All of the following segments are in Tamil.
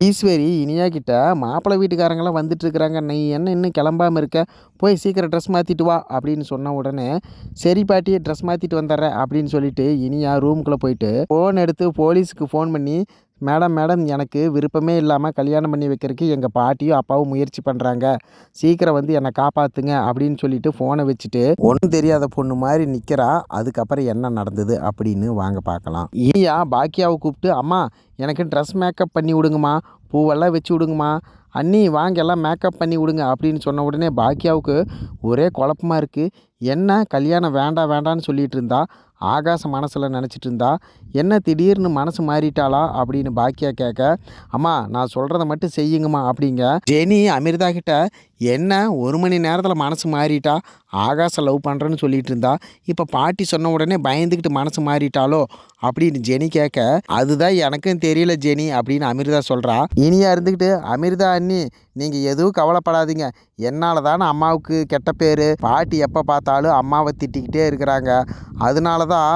ஈஸ்வரி இனியா கிட்ட மாப்பிள்ளை வீட்டுக்காரங்களாம் வந்துட்டு இருக்கிறாங்க நீ என்ன இன்னும் கிளம்பாம இருக்க? போய் சீக்கிரம் ட்ரெஸ் மாற்றிட்டு வா அப்படின்னு சொன்ன உடனே சரி பாட்டி ட்ரெஸ் மாற்றிட்டு வந்துடுறேன் அப்படின்னு சொல்லிட்டு இனியா ரூமுக்குள்ளே போயிட்டு ஃபோன் எடுத்து போலீஸுக்கு ஃபோன் பண்ணி மேடம் மேடம் எனக்கு விருப்பமே இல்லாமல் கல்யாணம் பண்ணி வைக்கிறதுக்கு எங்கள் பாட்டியும் அப்பாவும் முயற்சி பண்ணுறாங்க சீக்கிரம் வந்து என்னை காப்பாற்றுங்க அப்படின்னு சொல்லிட்டு ஃபோனை வச்சுட்டு ஒன்றும் தெரியாத பொண்ணு மாதிரி நிற்கிறா அதுக்கப்புறம் என்ன நடந்தது? அப்படின்னு வாங்க பார்க்கலாம். இனியா பாக்கியாவை கூப்பிட்டு அம்மா எனக்கு ட்ரெஸ் மேக்கப் பண்ணி விடுங்கம்மா பூவெல்லாம் வச்சு விடுங்கம்மா. அண்ணி வாங்க எல்லாம் மேக்கப் பண்ணி விடுங்க அப்படின்னு சொன்ன உடனே பாக்கியாவுக்கு ஒரே குழப்பமா இருக்குது என்ன கல்யாணம் வேண்டாம் வேண்டான்னு சொல்லிகிட்டு இருந்தா ஆகாச மனசில் நினச்சிட்டு இருந்தா என்ன திடீர்னு மனசு மாறிட்டாளா அப்படின்னு பாக்கியா கேட்க அம்மா நான் சொல்கிறத மட்டும் செய்யுங்கம்மா அப்படிங்க. ஜெனி அமிர்தா கிட்ட என்ன ஒரு மணி நேரத்தில் மனசு மாறிட்டா ஆகாச லவ் பண்ணுறேன்னு சொல்லிட்டு இருந்தா இப்போ பாட்டி சொன்ன உடனே பயந்துக்கிட்டு மனசு மாறிட்டாலோ அப்படின்னு ஜெனி கேட்க அதுதான் எனக்கும் தெரியும் தெரியல ஜெனி அப்படின்னு அமிர்தா சொல்கிறா இனியா இருந்துக்கிட்டு அமிர்தா அண்ணி நீங்கள் எதுவும் கவலைப்படாதீங்க. என்னால் தானே அம்மாவுக்கு கெட்ட பேர். பாட்டி எப்போ பார்த்தாலும் அம்மாவை திட்டிக்கிட்டே இருக்கிறாங்க. அதனால தான்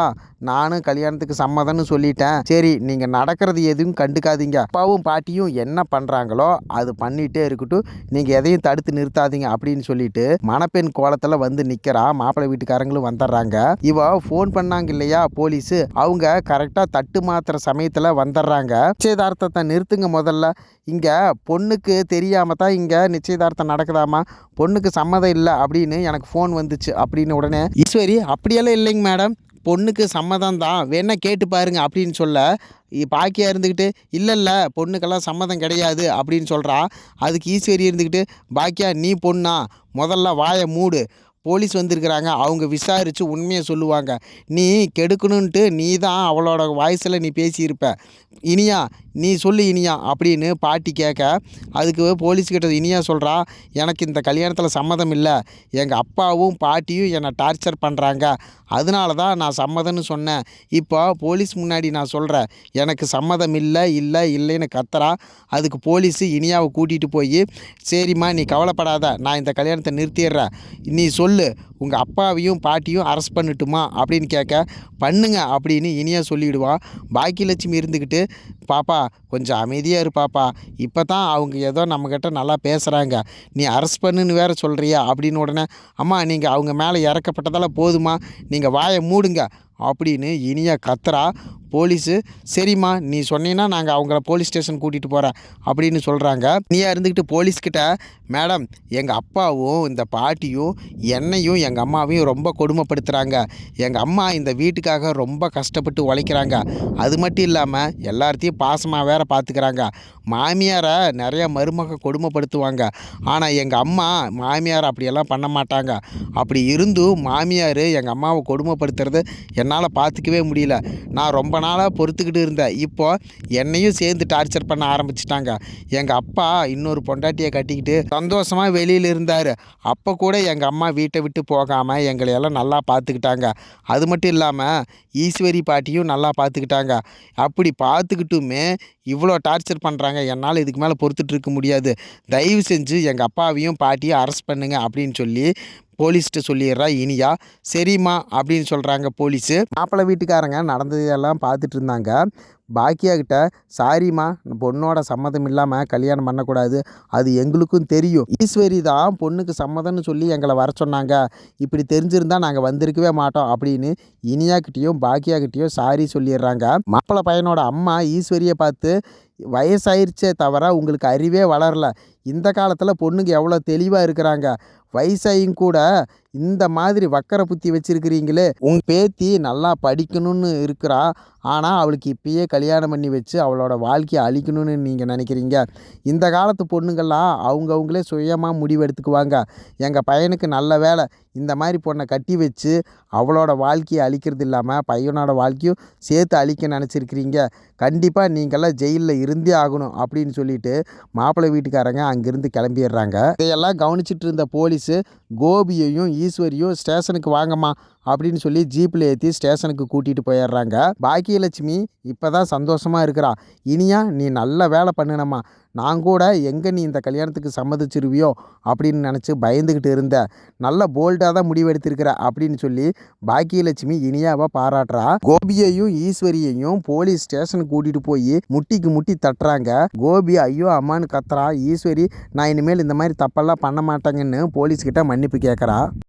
நானும் கல்யாணத்துக்கு சம்மதம்னு சொல்லிட்டேன். சரி நீங்கள் நடக்கிறது எதுவும் கண்டுக்காதீங்க. அப்பாவும் பாட்டியும் என்ன பண்ணுறாங்களோ அது பண்ணிகிட்டே இருக்கட்டும். நீங்கள் எதையும் தடுத்து நிறுத்தாதீங்க அப்படின்னு சொல்லிட்டு மணப்பெண் கோலத்தில் வந்து நிற்கிறா மாப்பிள்ளை வீட்டுக்காரங்களும் வந்துடுறாங்க. இவ ஃபோன் பண்ணாங்க இல்லையா போலீஸு. அவங்க கரெக்டாக தட்டு மாத்துற சமயத்தில் வந்துடுறாங்க. நிச்சயதார்த்தத்தை நிறுத்துங்க முதல்ல. இங்கே பொண்ணுக்கு தெரியாமல் தான் இங்கே நிச்சயதார்த்தம் நடக்குதாமா பொண்ணுக்கு சம்மதம் இல்லை அப்படின்னு எனக்கு ஃபோன் வந்துச்சு அப்படின்னு உடனே. ஈஸ்வரி அப்படியெல்லாம் இல்லைங்க மேடம் பொண்ணுக்கு சம்மதம் தான். வேணால் கேட்டு பாருங்க அப்படின்னு சொல்ல பாக்கியா இருந்துக்கிட்டு இல்லை இல்லை பொண்ணுக்கெல்லாம் சம்மதம் கிடையாது அப்படின்னு சொல்கிறா அதுக்கு ஈஸ்வரி இருந்துக்கிட்டு பாக்கியா நீ பொண்ணா? முதல்ல வாயை மூடு. போலீஸ் வந்திருக்கிறாங்க. அவங்க விசாரித்து உண்மையை சொல்லுவாங்க. நீ கெடுக்கணுன்ட்டு நீ தான் அவளோட வாய்ஸில் நீ பேசியிருப்ப. இனியா நீ சொல்லு இனியா அப்படின்னு பாட்டி கேட்க அதுக்கு போலீஸ்கிட்ட இனியா சொல்கிறா எனக்கு இந்த கல்யாணத்தில் சம்மதம் இல்லை. எங்கள் அப்பாவும் பாட்டியும் என்னை டார்ச்சர் பண்ணுறாங்க அதனால தான் நான் சம்மதம்னு சொன்னேன். இப்போ போலீஸ் முன்னாடி நான் சொல்கிறேன் எனக்கு சம்மதம் இல்லை இல்லை இல்லைன்னு கத்துறா. அதுக்கு போலீஸு இனியாவை கூட்டிகிட்டு போய் சரிம்மா நீ கவலைப்படாத. நான் இந்த கல்யாணத்தை நிறுத்திடுறேன். நீ சொல்லு. உங்கள் அப்பாவையும் பாட்டியும் அரெஸ்ட் பண்ணட்டுமா? அப்படின்னு கேட்க பண்ணுங்க அப்படின்னு இனியா சொல்லிவிடுவா பாக்கியலட்சுமி இருந்துக்கிட்டு பாப்பா கொஞ்சம் அமைதியாக இருப்பாப்பா இப்போ தான் அவங்க ஏதோ நம்மக்கிட்ட நல்லா பேசுகிறாங்க நீ அரெஸ்ட் பண்ணுன்னு வேறு சொல்கிறியா அப்படின்னு உடனே அம்மா நீங்கள் அவங்க மேலே இறக்கப்பட்டதால போதுமா? நீங்கள் நீங்கள் வாயை மூடுங்க. அப்படின்னு இனியா கத்துறா. போலீஸு சரிம்மா நீ சொன்னீன்னா நாங்கள் அவங்கள போலீஸ் ஸ்டேஷன் கூட்டிகிட்டு போகிறேன் அப்படின்னு சொல்கிறாங்க நீயா இருந்துக்கிட்டு போலீஸ்கிட்ட மேடம் எங்கள் அப்பாவும் இந்த பாட்டியும் என்னையும் எங்கள் அம்மாவையும் ரொம்ப கொடுமைப்படுத்துகிறாங்க எங்கள் அம்மா இந்த வீட்டுக்காக ரொம்ப கஷ்டப்பட்டு உழைக்கிறாங்க. அது மட்டும் இல்லாமல் எல்லாத்தையும் பாசமாக வேற பார்த்துக்கிறாங்க மாமியாரை நிறைய மருமக கொடுமைப்படுத்துவாங்க. ஆனால் எங்கள் அம்மா மாமியார் அப்படியெல்லாம் பண்ண மாட்டாங்க. அப்படி இருந்தும் மாமியார் எங்கள் அம்மாவை கொடுமைப்படுத்துறது என்னால் பார்த்துக்கவே முடியல. நான் ரொம்ப நாளாக பொறுத்துக்கிட்டு இருந்தேன். இப்போ என்னையும் சேர்ந்து டார்ச்சர் பண்ண ஆரம்பிச்சிட்டாங்க. எங்கள் அப்பா இன்னொரு பொண்டாட்டியை கட்டிக்கிட்டு சந்தோஷமாக வெளியில் இருந்தார். அப்போ கூட எங்கள் அம்மா வீட்டை விட்டு போகாமல் எங்களை எல்லாம் நல்லா பார்த்துக்கிட்டாங்க அது மட்டும் இல்லாமல் ஈஸ்வரி பாட்டியும் நல்லா பார்த்துக்கிட்டாங்க அப்படி பார்த்துக்கிட்டுமே இவ்வளோ டார்ச்சர் பண்ணுறாங்க என்னால் இதுக்கு மேலே பொறுத்துட்டு இருக்க முடியாது. தயவு செஞ்சு எங்கள் அப்பாவையும் பாட்டியும் அரெஸ்ட் பண்ணுங்க அப்படின்னு சொல்லி போலீஸ்கிட்ட சொல்லிடுறா இனியா. சரிம்மா அப்படின்னு சொல்கிறாங்க போலீஸு. மாப்பிள்ளை வீட்டுக்காரங்க நடந்ததெல்லாம் பார்த்துட்டு இருந்தாங்க. பாக்கியா கிட்ட சாரிம்மா பொண்ணோட சம்மதம் இல்லாமல் கல்யாணம் பண்ணக்கூடாது. அது எங்களுக்கும் தெரியும். ஈஸ்வரி தான் பொண்ணுக்கு சம்மதம்னு சொல்லி எங்களை வர சொன்னாங்க. இப்படி தெரிஞ்சிருந்தா நாங்கள் வந்திருக்கவே மாட்டோம் அப்படின்னு இனியாக்கிட்டேயும் பாக்கியாக்கிட்டேயும் சாரி சொல்லிடுறாங்க. மாப்பிள்ளை பையனோட அம்மா ஈஸ்வரியை பார்த்து வயசாயிருச்சே தவிர உங்களுக்கு அறிவே வளரல. இந்த காலத்தில் பொண்ணுங்க எவ்வளோ தெளிவாக இருக்கிறாங்க. வயசாயும் கூட இந்த மாதிரி வக்கர புத்தி வச்சிருக்கிறீங்களே? உங்கள் பேத்தி நல்லா படிக்கணும்னு இருக்கிறா. ஆனால் அவளுக்கு இப்பயே கல்யாணம் பண்ணி வச்சு அவளோட வாழ்க்கையை அழிக்கணும்னு நீங்கள் நினைக்கிறீங்க. இந்த காலத்து பொண்ணுங்கள்லாம் அவங்கவுங்களே சுயமாக முடிவெடுத்துக்குவாங்க. எங்கள் பையனுக்கு நல்ல வேலை. இந்த மாதிரி பொண்ணை கட்டி வச்சு அவளோட வாழ்க்கையை அழிக்கிறது இல்லாமல் பையனோட வாழ்க்கையும் சேர்த்து அழிக்க நினச்சிருக்கிறீங்க. கண்டிப்பாக நீங்கள்லாம் ஜெயிலில் இருந்தே ஆகணும் அப்படின்னு சொல்லிட்டு மாப்பிள்ளை வீட்டுக்காரங்க அங்கேருந்து கிளம்பிடுறாங்க. இதையெல்லாம் கவனிச்சிட்டு இருந்த போலீஸு கோபியையும் ஈஸ்வரியும் ஸ்டேஷனுக்கு வாங்கம்மா அப்படின்னு சொல்லி ஜீப்பில் ஏற்றி ஸ்டேஷனுக்கு கூட்டிகிட்டு போயிடுறாங்க. பாக்கியலட்சுமி இப்போ தான் சந்தோஷமாக இருக்கிறா. இனியா நீ நல்ல வேலை பண்ணினம்மா. நான் கூட எங்கே நீ இந்த கல்யாணத்துக்கு சம்மதிச்சிருவியோ அப்படின்னு நினச்சி பயந்துக்கிட்டு இருந்த. நல்ல போல்டாக தான் முடிவெடுத்திருக்கிற அப்படின்னு சொல்லி பாக்கியலட்சுமி இனியாவை பாராட்டுறா. கோபியையும் ஈஸ்வரியையும் போலீஸ் ஸ்டேஷனுக்கு கூட்டிகிட்டு போய் முட்டிக்கு முட்டி தட்டுறாங்க. கோபி ஐயோ அம்மான்னு கத்துறா. ஈஸ்வரி நான் இனிமேல் இந்த மாதிரி தப்பெல்லாம் பண்ண மாட்டேங்கன்னு போலீஸ்கிட்ட மன்னிப்பு கேட்குறா